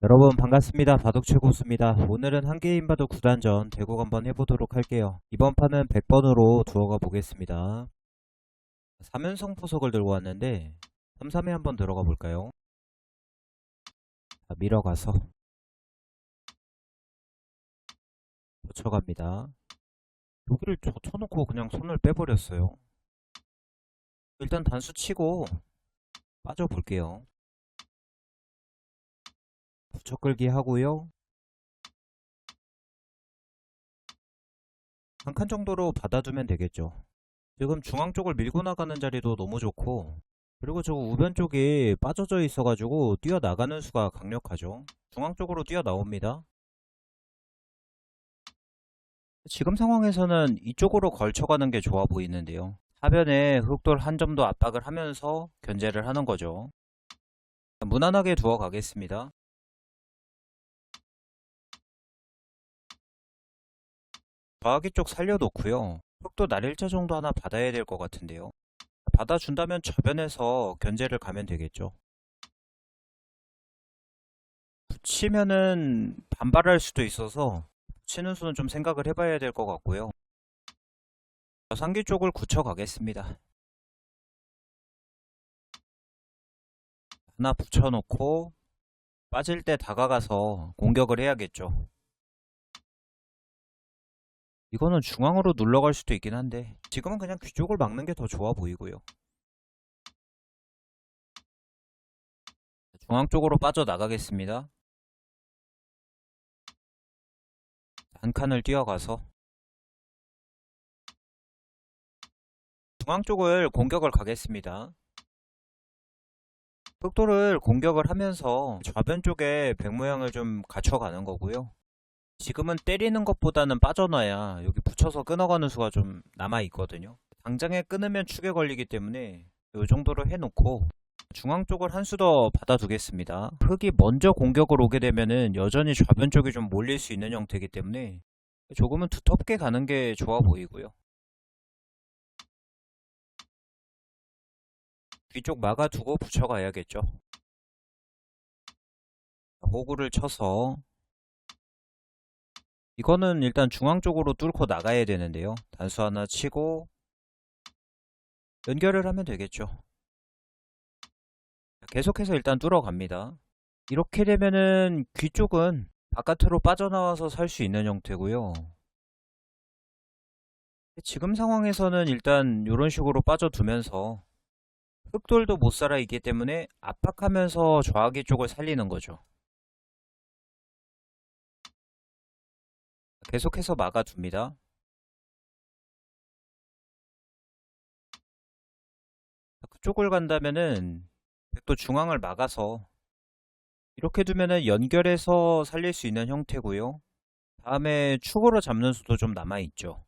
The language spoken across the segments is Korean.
여러분 반갑습니다. 바둑 최고수입니다. 오늘은 한 게임 바둑 9단전 대국 한번 해보도록 할게요. 이번 판은 100번으로 들어가 보겠습니다. 3연성 포석을 들고 왔는데 3-3에 한번 들어가 볼까요? 자, 밀어가서 붙여갑니다. 여기를 저 쳐놓고 그냥 손을 빼버렸어요. 일단 단수 치고 빠져볼게요. 붙여 끌기 하고요. 한 칸 정도로 받아두면 되겠죠. 지금 중앙 쪽을 밀고 나가는 자리도 너무 좋고 그리고 저 우변 쪽이 빠져져 있어가지고 뛰어나가는 수가 강력하죠. 중앙 쪽으로 뛰어나옵니다. 지금 상황에서는 이쪽으로 걸쳐가는 게 좋아 보이는데요. 하변에 흑돌 한점더 압박을 하면서 견제를 하는 거죠. 무난하게 두어 가겠습니다. 과학이 쪽 살려놓고요. 흑도 날일자 정도 하나 받아야 될 것 같은데요. 받아준다면 저변에서 견제를 가면 되겠죠. 붙이면은 반발할 수도 있어서 붙이는 수는 좀 생각을 해봐야 될 것 같고요. 상기 쪽을 굳혀 가겠습니다. 하나 붙여놓고 빠질 때 다가가서 공격을 해야겠죠. 이거는 중앙으로 눌러갈 수도 있긴 한데 지금은 그냥 귀 쪽을 막는 게 더 좋아 보이고요. 중앙 쪽으로 빠져나가겠습니다. 한 칸을 뛰어가서 중앙 쪽을 공격을 가겠습니다. 흑도를 공격을 하면서 좌변 쪽에 백 모양을 좀 갖춰가는 거고요. 지금은 때리는 것보다는 빠져나야 여기 붙여서 끊어가는 수가 좀 남아있거든요. 당장에 끊으면 축에 걸리기 때문에 이 정도로 해놓고 중앙 쪽을 한 수 더 받아두겠습니다. 흑이 먼저 공격을 오게 되면은 여전히 좌변 쪽이 좀 몰릴 수 있는 형태이기 때문에 조금은 두텁게 가는 게 좋아 보이고요. 뒤쪽 막아두고 붙여가야겠죠. 호구를 쳐서 이거는 일단 중앙 쪽으로 뚫고 나가야 되는데요. 단수 하나 치고 연결을 하면 되겠죠. 계속해서 일단 뚫어갑니다. 이렇게 되면은 귀 쪽은 바깥으로 빠져나와서 살 수 있는 형태고요. 지금 상황에서는 일단 이런 식으로 빠져두면서 흑돌도 못 살아 있기 때문에 압박하면서 좌하기 쪽을 살리는 거죠. 계속해서 막아둡니다. 그쪽을 간다면은 백도 중앙을 막아서 이렇게 두면은 연결해서 살릴 수 있는 형태고요. 다음에 축으로 잡는 수도 좀 남아있죠.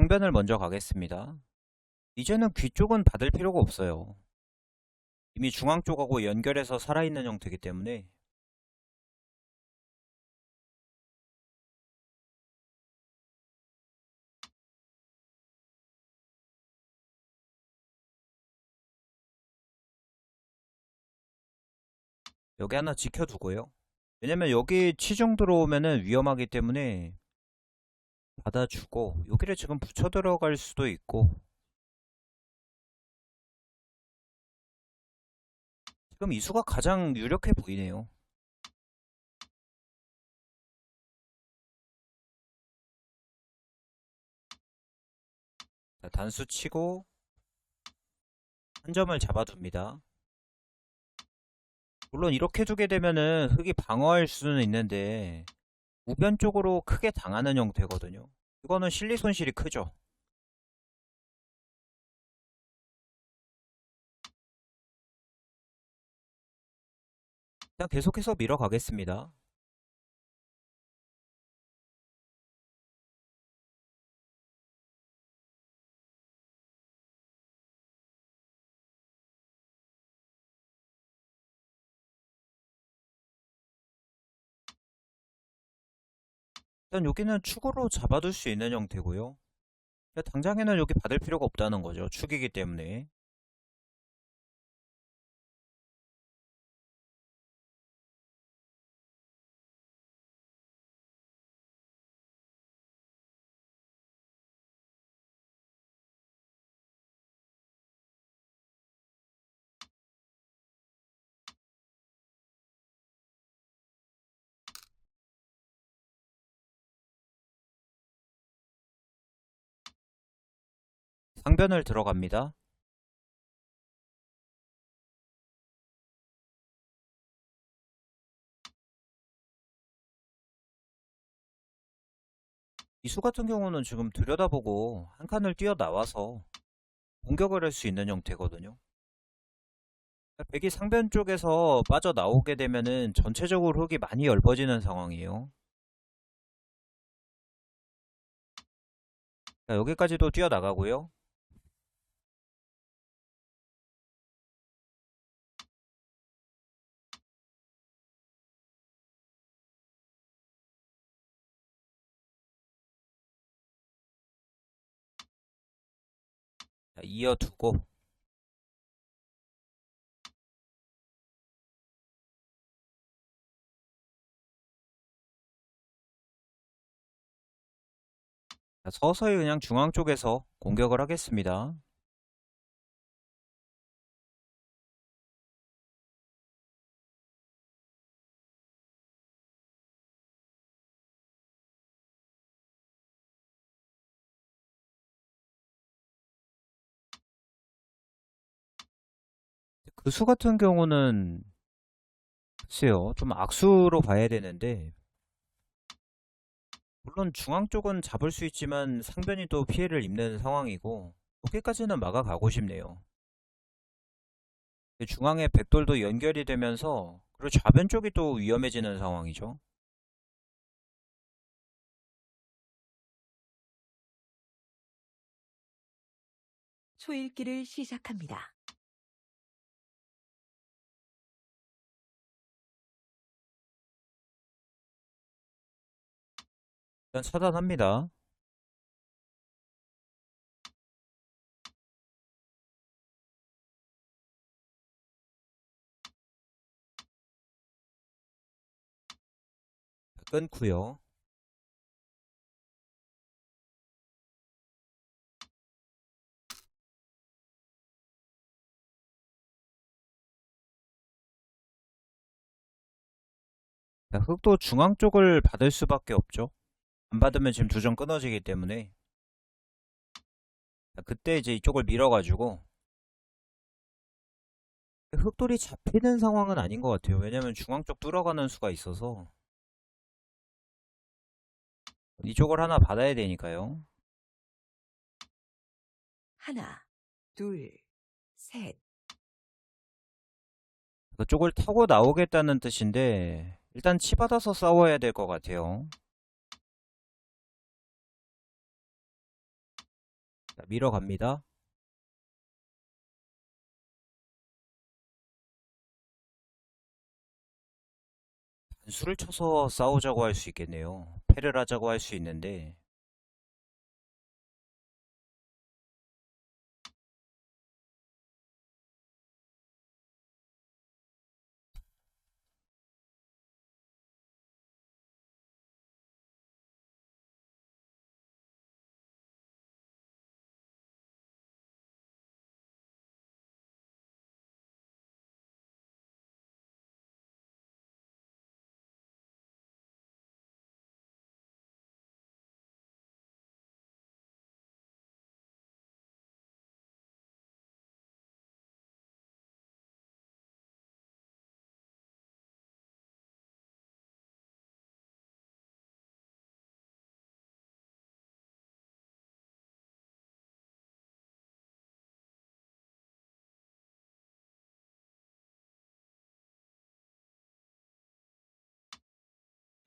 상변을 먼저 가겠습니다. 이제는 귀 쪽은 받을 필요가 없어요. 이미 중앙 쪽하고 연결해서 살아있는 형태이기 때문에 여기 하나 지켜두고요. 왜냐면 여기 치중 들어오면은 위험하기 때문에 받아주고 여기를 지금 붙여 들어갈 수도 있고 지금 이 수가 가장 유력해 보이네요. 자, 단수 치고 한 점을 잡아둡니다. 물론 이렇게 두게 되면은 흑이 방어할 수는 있는데 우변 쪽으로 크게 당하는 형태거든요. 이거는 실리 손실이 크죠. 그냥 계속해서 밀어가겠습니다. 일단 여기는 축으로 잡아둘 수 있는 형태고요. 근데 당장에는 여기 받을 필요가 없다는 거죠. 축이기 때문에. 상변을 들어갑니다. 이수 같은 경우는 지금 들여다보고 한 칸을 뛰어나와서 공격을 할 수 있는 형태거든요. 백이 상변 쪽에서 빠져나오게 되면은 전체적으로 흙이 많이 넓어지는 상황이에요. 자, 여기까지도 뛰어나가고요. 이어두고 자, 서서히 그냥 중앙 쪽에서 공격을 하겠습니다. 그 수 같은 경우는 글쎄요, 좀 악수로 봐야 되는데 물론 중앙 쪽은 잡을 수 있지만 상변이 또 피해를 입는 상황이고 여기까지는 막아가고 싶네요. 중앙에 백돌도 연결이 되면서 그리고 좌변 쪽이 또 위험해지는 상황이죠. 초읽기를 시작합니다. 일단 차단합니다. 끊고요. 자, 흑도 중앙 쪽을 받을 수밖에 없죠. 안 받으면 지금 두 점 끊어지기 때문에 자, 그때 이제 이쪽을 밀어가지고 흑돌이 잡히는 상황은 아닌 것 같아요. 왜냐면 중앙 쪽 뚫어가는 수가 있어서 이쪽을 하나 받아야 되니까요. 하나, 둘, 셋. 그쪽을 타고 나오겠다는 뜻인데 일단 치받아서 싸워야 될 것 같아요. 자, 밀어갑니다. 단수를 쳐서 싸우자고 할 수 있겠네요. 패를 하자고 할 수 있는데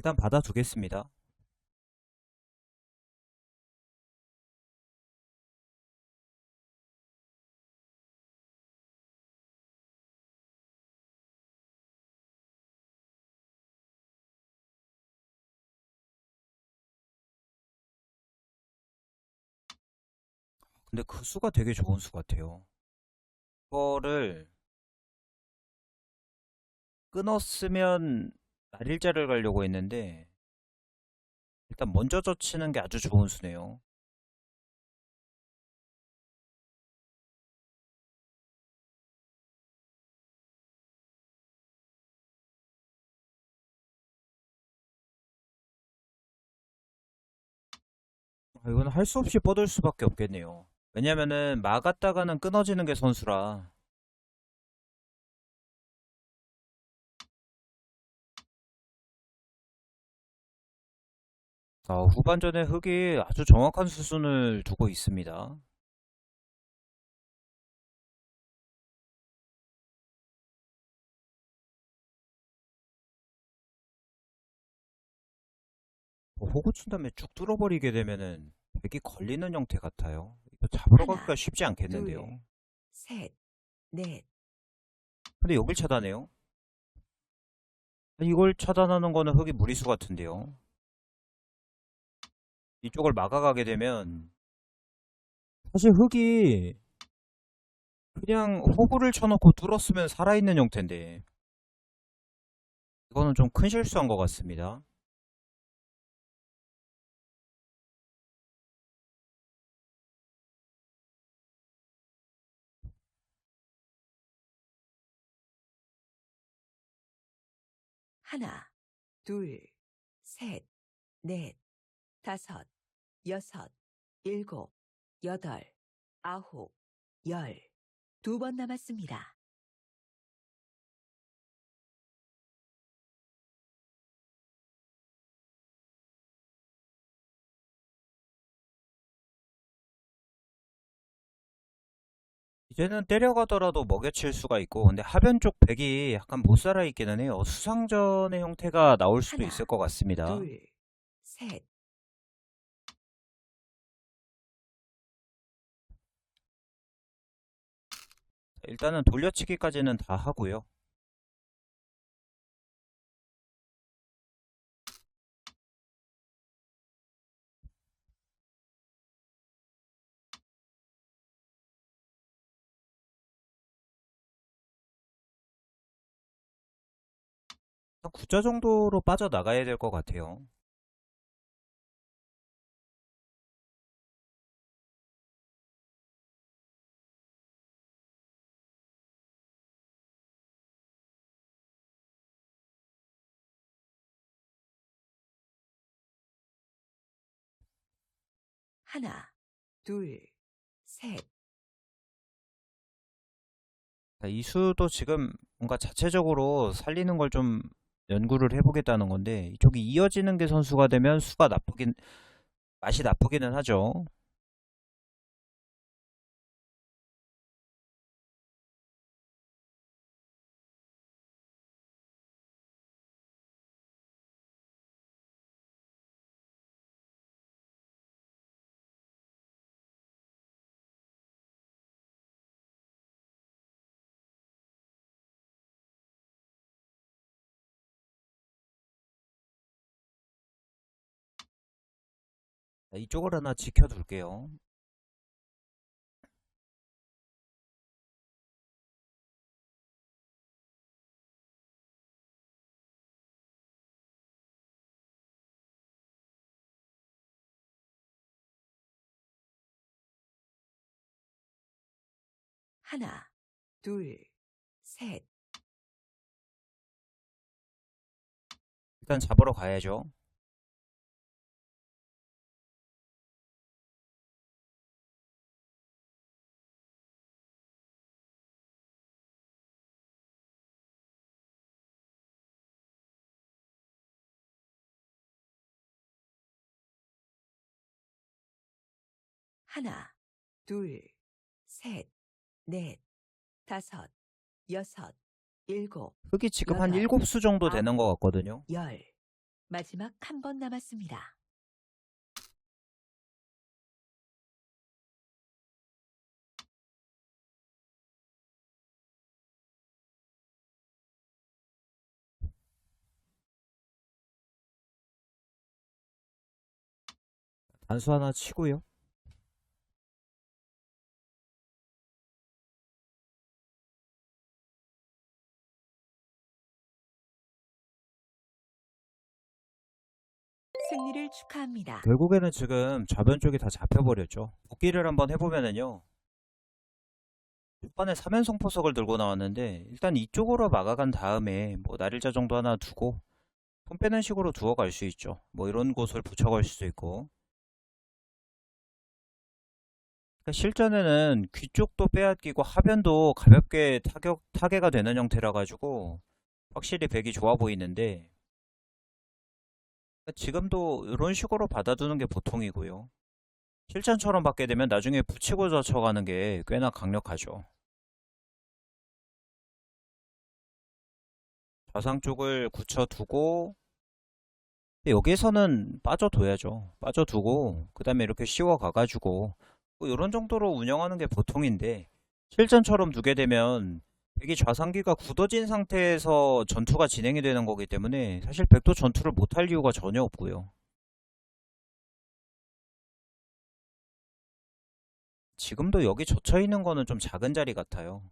일단 받아두겠습니다. 근데 그 수가 되게 좋은 수 같아요. 그거를 끊었으면 날일자를 가려고 했는데 일단 먼저 젖히는 게 아주 좋은 수네요. 아, 이건 할 수 없이 뻗을 수밖에 없겠네요. 왜냐면은 막았다가는 끊어지는 게 선수라. 아, 후반전에 흑이 아주 정확한 수순을 두고 있습니다. 뭐 호구 친 다음에 쭉 뚫어버리게 되면은 백이 걸리는 형태 같아요. 이거 잡으러 하나, 가기가 쉽지 않겠는데요. 둘. 셋, 넷, 근데 여길 차단해요? 이걸 차단하는 거는 흑이 무리수 같은데요. 이쪽을 막아가게 되면 사실 흑이 그냥 호구를 쳐놓고 뚫었으면 살아있는 형태인데 이거는 좀 큰 실수한 것 같습니다. 하나, 둘, 셋, 넷, 다섯, 여섯, 일곱, 여덟, 아홉, 열. 두 번 남았습니다. 이제는 때려가더라도 먹여칠 수가 있고 근데 하변 쪽 백이 약간 못 살아있기는 해요. 수상전의 형태가 나올 수도 하나, 있을 것 같습니다. 둘, 셋, 일단은 돌려치기까지는 다 하고요. 한 9자 정도로 빠져나가야 될 것 같아요. 하나, 둘, 셋, 자, 이 수도 지금 뭔가 자체적으로 살리는 걸 좀 연구를 해보겠다는 건데 이쪽이 이어지는 게 선수가 되면 수가 나쁘긴 맛이 나쁘기는 하죠. 이쪽을 하나 지켜둘게요. 하나, 둘, 셋, 일단 잡으러 가야죠. 하나, 둘, 셋, 넷, 다섯, 여섯, 일곱, 흑이 지금 한 여덟, 7수 정도 되는 것 같거든요. 열. 마지막 한 번 남았습니다. 단수 하나 치고요. 승리를 축하합니다. 결국에는 지금 좌변 쪽이 다 잡혀버렸죠. 복귀를 한번 해보면은요. 초반에 3연속 포석을 들고 나왔는데 일단 이쪽으로 막아간 다음에 뭐 날일자 정도 하나 두고 손 빼는 식으로 두어 갈 수 있죠. 뭐 이런 곳을 붙여갈 수도 있고 그러니까 실전에는 귀 쪽도 빼앗기고 하변도 가볍게 타격, 타개가 되는 형태라 가지고 확실히 백이 좋아 보이는데 지금도 이런 식으로 받아두는 게 보통이고요. 실전처럼 받게 되면 나중에 붙이고 젖혀가는 게 꽤나 강력하죠. 좌상 쪽을 굳혀두고 여기에서는 빠져둬야죠. 빠져두고 그 다음에 이렇게 씌워 가가지고 뭐 이런 정도로 운영하는 게 보통인데 실전처럼 두게 되면 백이 좌상기가 굳어진 상태에서 전투가 진행이 되는 거기 때문에 사실 백도 전투를 못할 이유가 전혀 없고요. 지금도 여기 젖혀 있는 거는 좀 작은 자리 같아요.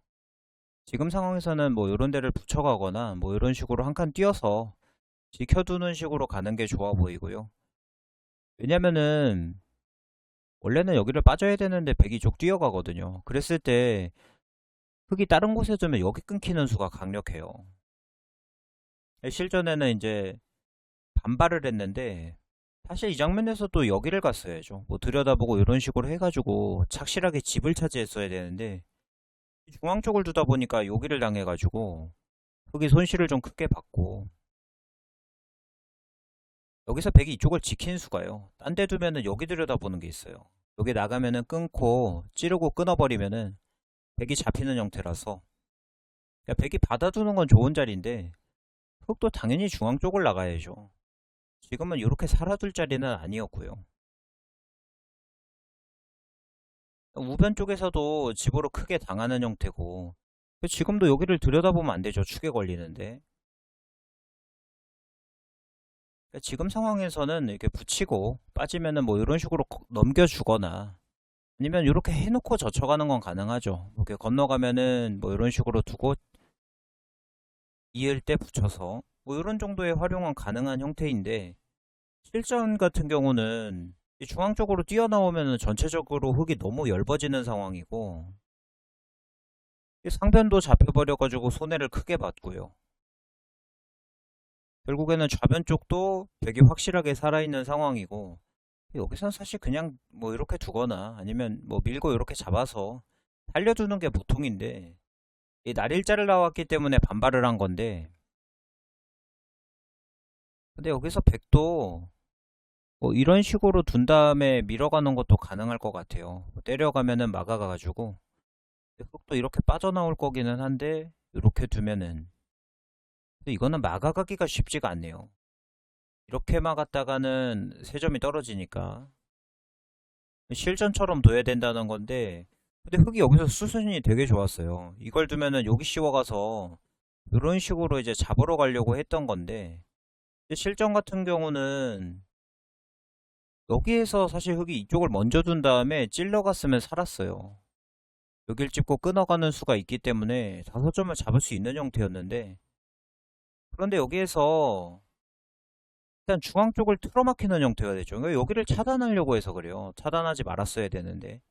지금 상황에서는 뭐 이런 데를 붙여가거나 뭐 이런 식으로 한 칸 띄어서 지켜두는 식으로 가는 게 좋아 보이고요. 왜냐면은 원래는 여기를 빠져야 되는데 백이 쪽 뛰어가거든요. 그랬을 때 흙이 다른 곳에 두면 여기 끊기는 수가 강력해요. 실전에는 이제 반발을 했는데 사실 이 장면에서 또 여기를 갔어야죠. 뭐 들여다보고 이런 식으로 해가지고 착실하게 집을 차지했어야 되는데 중앙 쪽을 두다 보니까 여기를 당해가지고 흙이 손실을 좀 크게 받고 여기서 백이 이쪽을 지킨 수가요. 딴 데 두면은 여기 들여다보는 게 있어요. 여기 나가면은 끊고 찌르고 끊어버리면은 백이 잡히는 형태라서 그러니까 백이 받아두는 건 좋은 자리인데 흙도 당연히 중앙 쪽을 나가야죠. 지금은 이렇게 살아둘 자리는 아니었고요. 우변 쪽에서도 집으로 크게 당하는 형태고 지금도 여기를 들여다보면 안 되죠. 축에 걸리는데 그러니까 지금 상황에서는 이렇게 붙이고 빠지면은 뭐 이런 식으로 거- 넘겨주거나 아니면 이렇게 해놓고 젖혀가는 건 가능하죠. 이렇게 건너가면은 뭐 이런 식으로 두고 이을 때 붙여서 뭐 이런 정도의 활용은 가능한 형태인데 실전 같은 경우는 이 중앙 쪽으로 뛰어나오면은 전체적으로 흙이 너무 엷어지는 상황이고 이 상변도 잡혀버려가지고 손해를 크게 받고요. 결국에는 좌변 쪽도 되게 확실하게 살아있는 상황이고 여기선 사실 그냥 뭐 이렇게 두거나 아니면 뭐 밀고 이렇게 잡아서 살려두는 게 보통인데 이 날일자를 나왔기 때문에 반발을 한 건데 근데 여기서 백도 뭐 이런 식으로 둔 다음에 밀어가는 것도 가능할 것 같아요. 뭐 때려가면은 막아가가지고 흙도 이렇게 빠져나올 거기는 한데 이렇게 두면은 근데 이거는 막아가기가 쉽지가 않네요 이렇게 막았다가는 세 점이 떨어지니까. 실전처럼 둬야 된다는 건데 근데 흙이 여기서 수순이 되게 좋았어요. 이걸 두면은 여기 씌워가서 이런 식으로 이제 잡으러 가려고 했던 건데 실전 같은 경우는 여기에서 사실 흙이 이쪽을 먼저 둔 다음에 찔러갔으면 살았어요. 여길 찝고 끊어가는 수가 있기 때문에 다섯 점을 잡을 수 있는 형태였는데 그런데 여기에서 일단 중앙 쪽을 틀어막히는 형태가 되죠. 그러니까 여기를 차단하려고 해서 그래요. 차단하지 말았어야 되는데.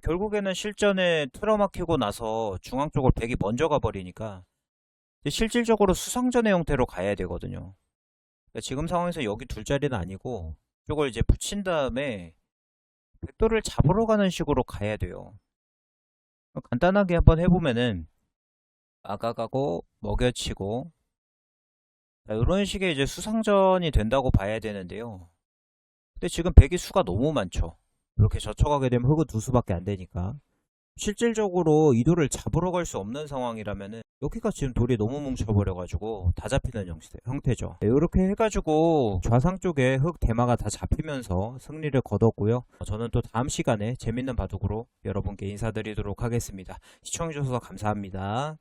결국에는 실전에 틀어막히고 나서 중앙 쪽을 백이 먼저 가버리니까 실질적으로 수상전의 형태로 가야 되거든요. 그러니까 지금 상황에서 여기 둘 자리는 아니고 이쪽을 이제 붙인 다음에 백도를 잡으러 가는 식으로 가야 돼요. 간단하게 한번 해보면은 막아가고 먹여치고 자, 이런 식의 이제 수상전이 된다고 봐야 되는데요. 근데 지금 백이 수가 너무 많죠. 이렇게 젖혀가게 되면 흙은 두 수밖에 안 되니까. 실질적으로 이도를 잡으러 갈 수 없는 상황이라면은 여기가 지금 돌이 너무 뭉쳐버려가지고 다 잡히는 형태, 형태죠. 이렇게 해가지고 좌상 쪽에 흙 대마가 다 잡히면서 승리를 거뒀고요. 저는 또 다음 시간에 재밌는 바둑으로 여러분께 인사드리도록 하겠습니다. 시청해주셔서 감사합니다.